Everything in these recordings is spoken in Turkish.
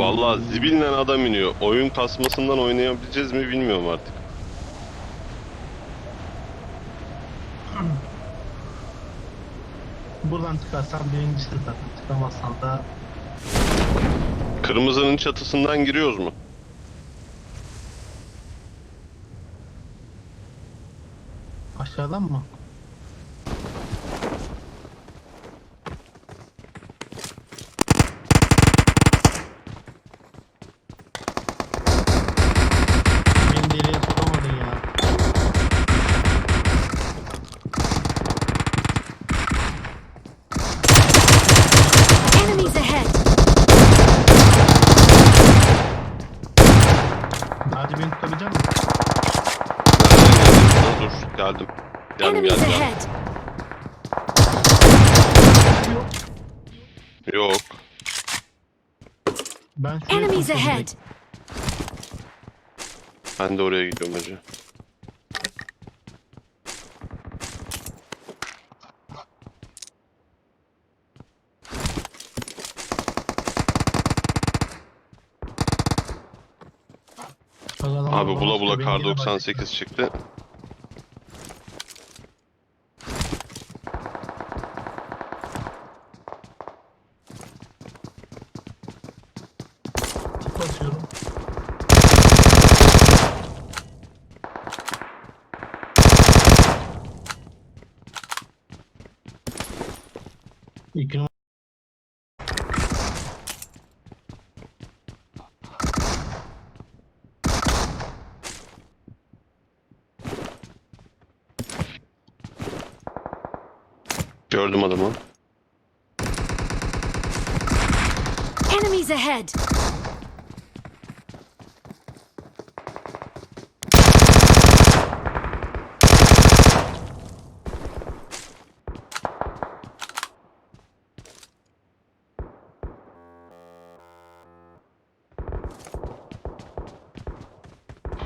Vallahi zibillen adam iniyor. Oyun kasmasından oynayabileceğiz mi bilmiyorum artık. Buradan çıkarsan birincisi zaten. Çıkamazsan da Kırmızının çatısından giriyoruz mu? aşağıdan mı? Beni deliğe sokamadın ya. Enemies ahead! Hadi beni tutabilecek misin? Nereden geldin? Dur geldim. Geldim Enemies geldim. geldim. ahead! Yok. Ben şuraya Enemies ahead! Ben de oraya gidiyorum hacı. Abi bula bula beni kar yine bak- 98 çıktı. İki numara. Gördüm adamı. Enemies ahead!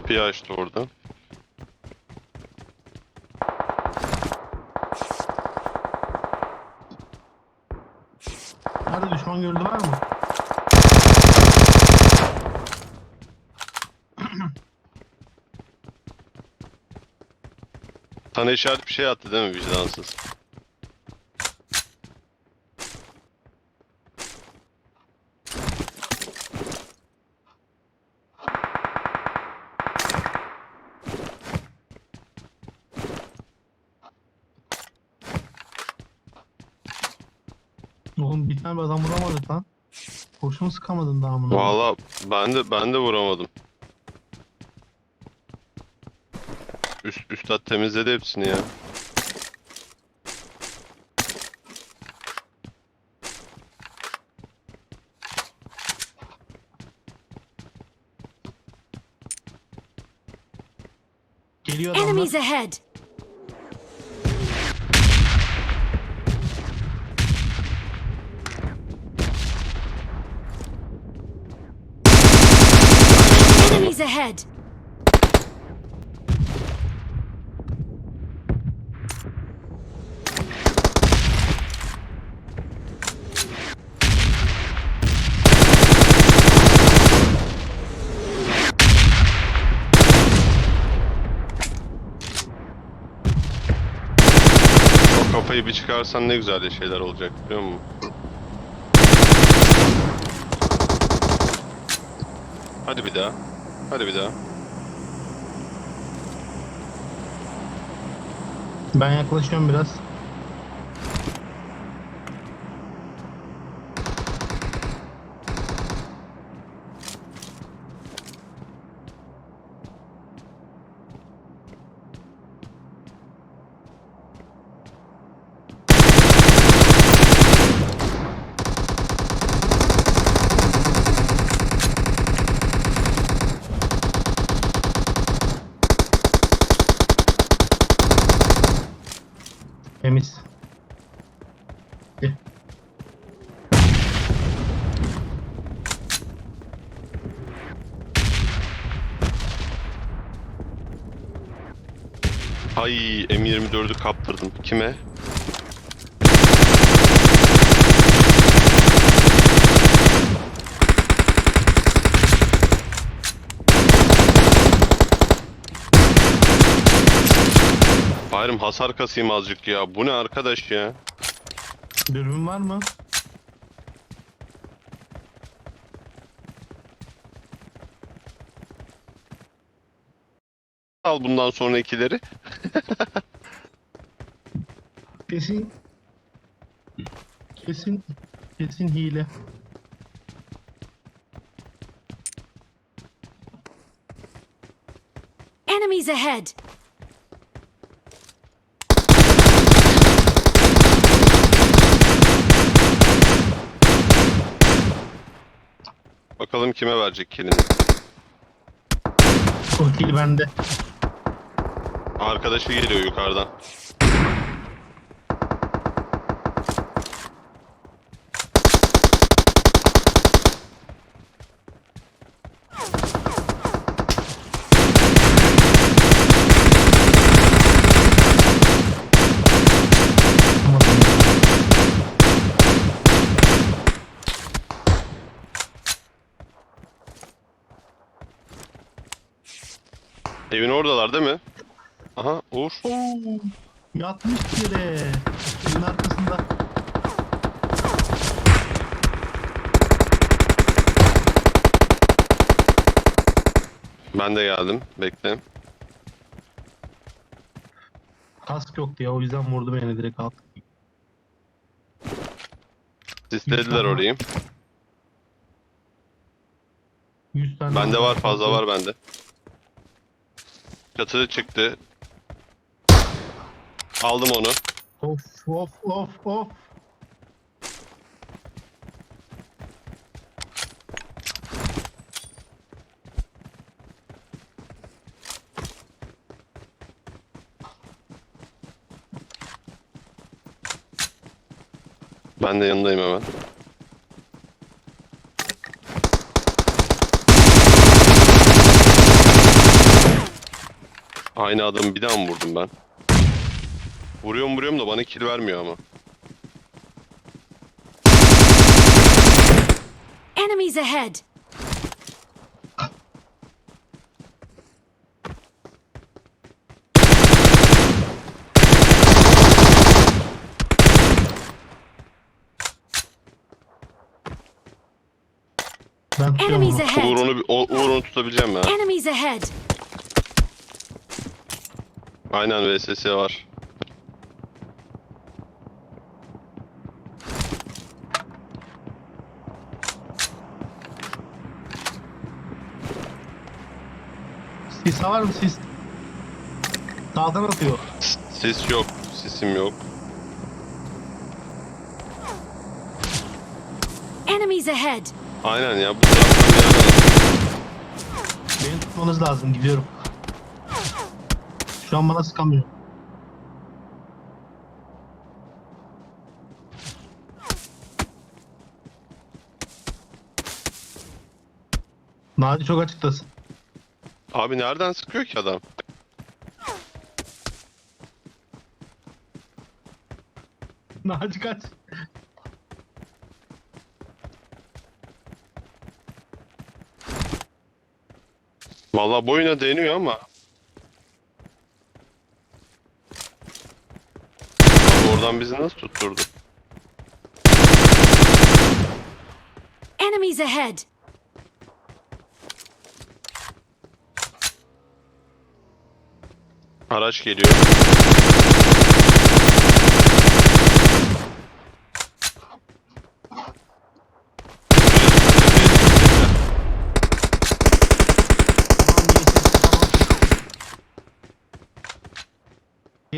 Bir açtı orada. Nerede düşman gördü var mı? Sana işaret bir şey attı değil mi vicdansız? Oğlum bir tane adam vuramadık lan. Kurşun sıkamadın daha amına. Valla ben de ben de vuramadım. Üst üstad temizledi hepsini ya. Geliyor adamlar. Enemies ahead! Enemies ahead! Kafayı bir çıkarsan ne güzel şeyler olacak biliyor musun? Hadi bir daha. Hadi bir daha. Ben yaklaşıyorum biraz. Hay M24'ü kaptırdım. Kime? Bayram hasar kasayım azıcık ya. Bu ne arkadaş ya? Dürbün var mı? Al bundan sonra ikileri. Kesin. Kesin. Kesin hile. Enemies ahead! Bakalım kime verecek kilini. O kill bende. Arkadaşı geliyor yukarıdan. Evin oradalar değil mi? Aha Uğur. Oo, yatmış yere. Evin arkasında. Ben de geldim. Bekle. Kask yoktu ya o yüzden vurdu beni direkt alt. Sislediler orayı. 100 tane. Bende var fazla var bende. Çatı çıktı. Aldım onu. Of of of of. Ben de yanındayım hemen. Aynı adamı bir daha mı vurdum ben? Vuruyorum vuruyorum da bana kill vermiyor ama. Enemies ahead! Ben Enemies onu. Uğur ahead! onu, bir- o- Uğur onu tutabileceğim ya. Enemies ahead! Aynen VSS var. Sis var mı sis? Sağdan atıyor. Sis yok. Sisim yok. Enemies ahead! Aynen ya bu taraftan bir yerden atıyor. Beni tutmanız lazım gidiyorum. Şu an bana sıkamıyor. Nadi çok açıktasın. Abi nereden sıkıyor ki adam? Naci kaç. Vallahi boyuna deniyor ama. Oradan bizi nasıl tutturdu? Enemies ahead! Araç geliyor.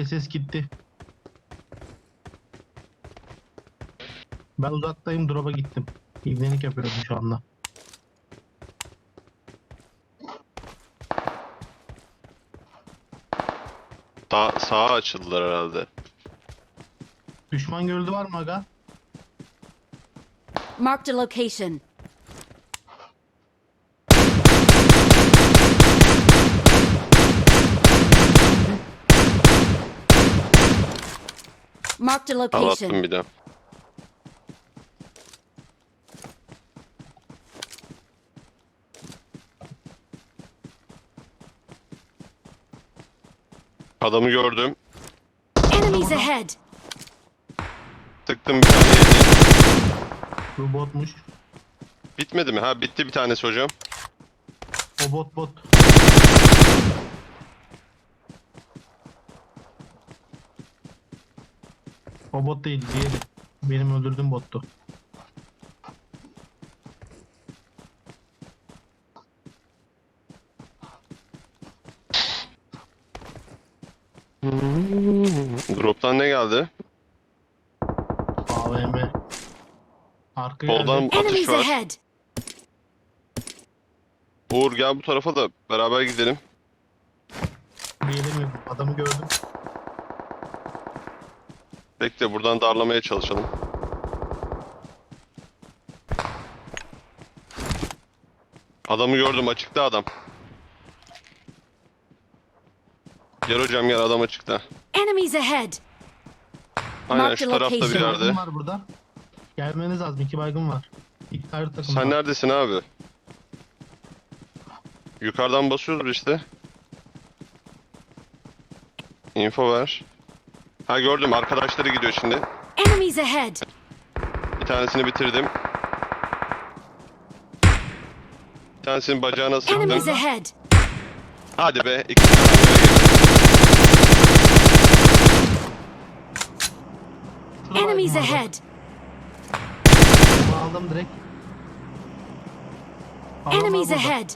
Ses gitti. Ben uzaktayım drop'a gittim. İbnelik yapıyorum şu anda. Sağ, sağa açıldılar herhalde. Düşman görüldü var mı aga? Marked a location. Marked a Anlattım location. bir de. Adamı gördüm. Enemies ahead! Tıktım bir tane yedi. Bu botmuş. Bitmedi mi? Ha bitti bir tanesi hocam. O bot bot. O bot değil diğeri. Benim öldürdüğüm bottu. Drop'tan ne geldi? AVM. Arka Soldan geldi. atış Enemies var. ahead! Uğur gel bu tarafa da beraber gidelim. Mi? Adamı gördüm. Bekle buradan darlamaya çalışalım. Adamı gördüm açıkta adam. Gel hocam gel adam açıkta. Enemies ahead! Aynen Mark şu the tarafta bir location. yerde. var burada. Gelmeniz lazım. iki baygın var. İki ayrı takım Sen var. neredesin abi? Yukarıdan basıyoruz işte. Info ver. Ha gördüm arkadaşları gidiyor şimdi. Enemies ahead! Bir tanesini bitirdim. Bir tanesinin bacağına sıktım. Enemies ahead! Hadi be. Şurada Enemies ahead! Aldım direkt. Enemies ahead!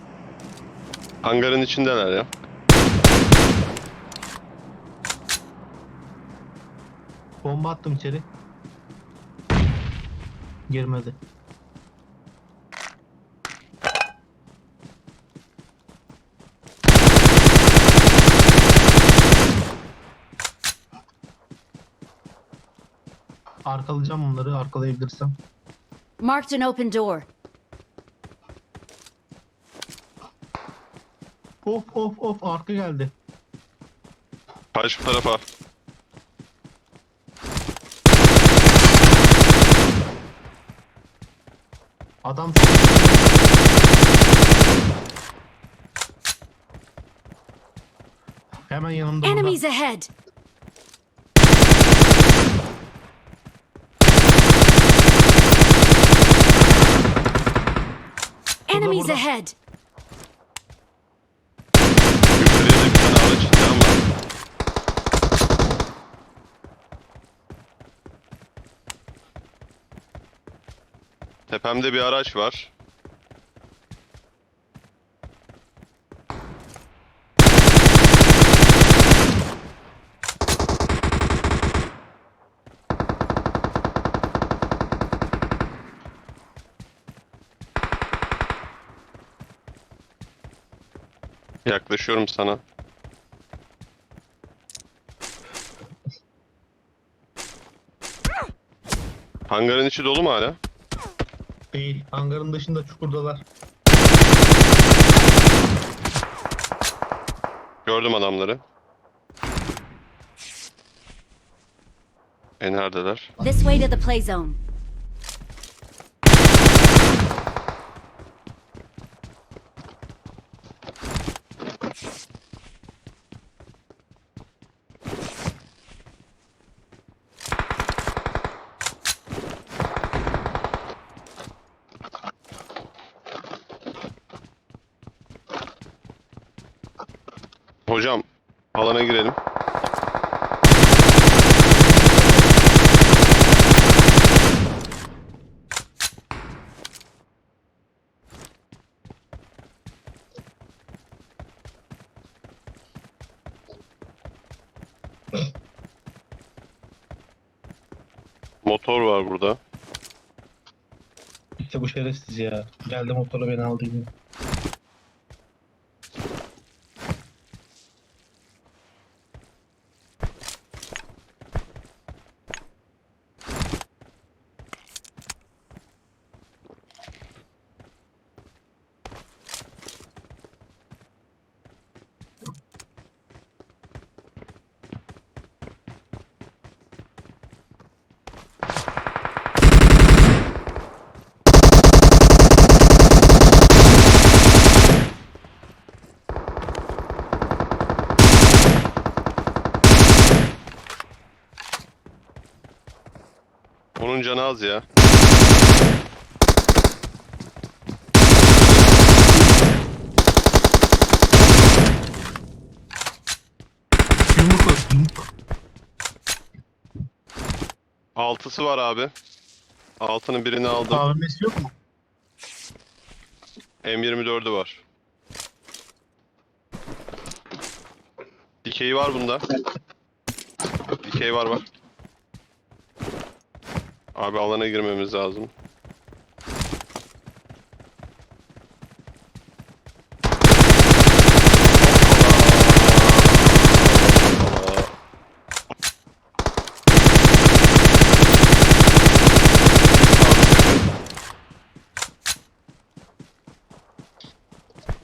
Hangarın içindeler ya. Bomba attım içeri. Girmedi. Arkalayacağım bunları arkalayabilirsem. Marked an open door. Of of of arka geldi. Karşı tarafa. Adam Hemen yanımda burada. Enemies ahead! Enemies burada. ahead! Yukarıya da bir tane araç indi ama. Tepemde bir araç var. Yaklaşıyorum sana. Hangarın içi dolu mu hala? Değil. Hangarın dışında çukurdalar. Gördüm adamları. E neredeler? This way to the play zone. Hocam alana girelim. Motor var burada. İşte bu şerefsiz ya. Geldi motoru beni aldı yine. Canı az ya. Yumruk var. Yumruk. Altısı var abi. Altının birini aldım. AVM'si yok mu? M24'ü var. Dikey var bunda. Dikey var var. Abi alana girmemiz lazım.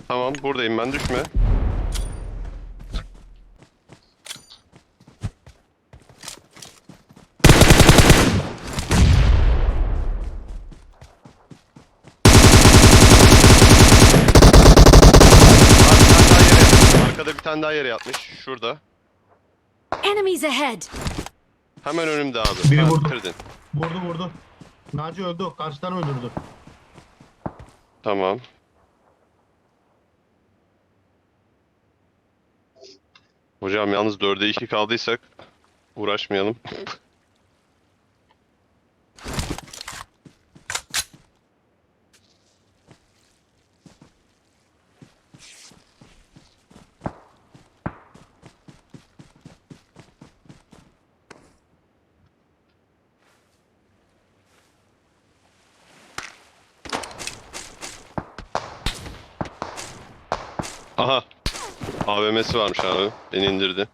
Tamam buradayım ben düşme. Arkada bir tane daha yere yatmış. Şurada. Enemies ahead! Hemen önümde abi. Biri Ha, vurdu. bitirdin. Vurdu vurdu. Naci öldü. Karşıdan öldürdü. Tamam. Hocam yalnız 4'e 2 kaldıysak uğraşmayalım. Aha. AVM'si varmış abi. Beni indirdi.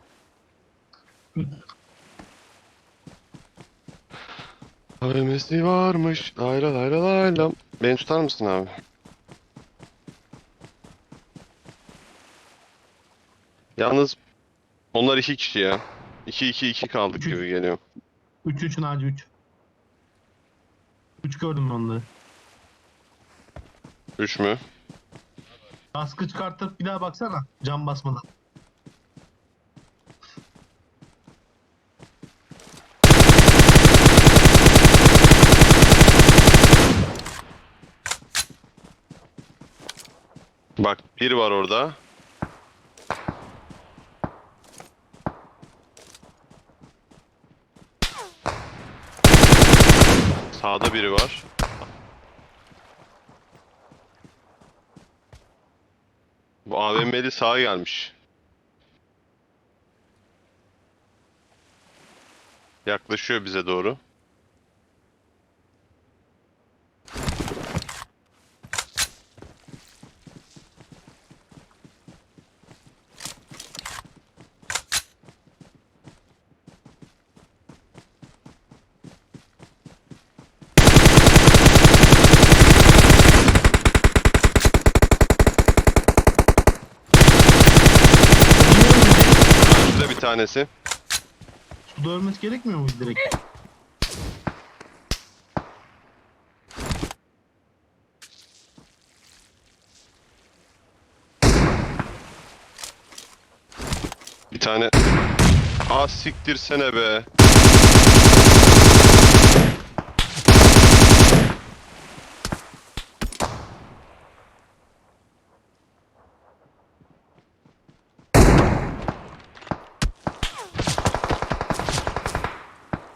AVM'si varmış. Layla layla layla. Beni tutar mısın abi? Yalnız onlar iki kişi ya. 2-2-2 kaldık Üç. gibi geliyor. 3 3 Naci 3. 3 gördüm ben onları. 3 mü? Kaskı çıkartıp bir daha baksana. Cam basmadan. Bak bir var orada. Sağda biri var. Bu AVM'li sağa gelmiş. Yaklaşıyor bize doğru. Şurada bir tanesi. Suda ölmesi gerekmiyor mu direkt? Bir tane. Aa siktirsene be.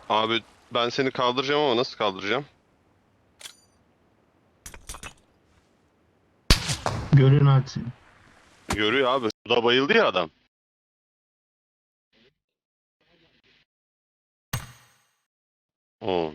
Abi ben seni kaldıracağım ama nasıl kaldıracağım? Naci seni. Görüyor abi. Bu da bayıldı ya adam. Oo.